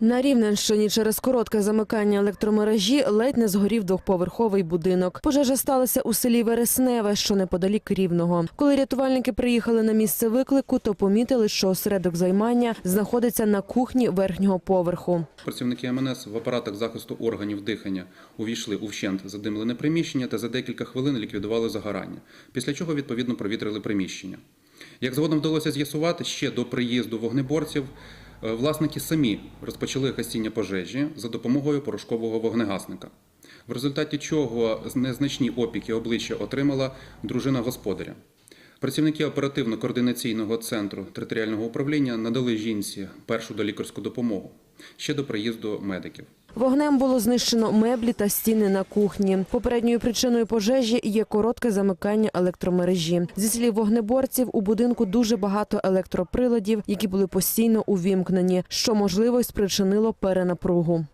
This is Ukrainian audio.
На Рівненщині через коротке замикання електромережі ледь не згорів двохповерховий будинок. Пожежа сталася у селі Вересневе, що неподалік Рівного. Коли рятувальники приїхали на місце виклику, то помітили, що осередок займання знаходиться на кухні верхнього поверху. Працівники МНС в апаратах захисту органів дихання увійшли у вщент задимлене приміщення та за декілька хвилин ліквідували загорання, після чого відповідно провітрили приміщення. Як згодом вдалося з'ясувати, ще до приїзду вогнеборців власники самі розпочали гасіння пожежі за допомогою порошкового вогнегасника, в результаті чого незначні опіки обличчя отримала дружина господаря. Працівники оперативно-координаційного центру територіального управління надали жінці першу долікарську допомогу ще до приїзду медиків. Вогнем було знищено меблі та стіни на кухні. Попередньою причиною пожежі є коротке замикання електромережі. Зі слів вогнеборців, у будинку дуже багато електроприладів, які були постійно увімкнені, що можливо спричинило перенапругу.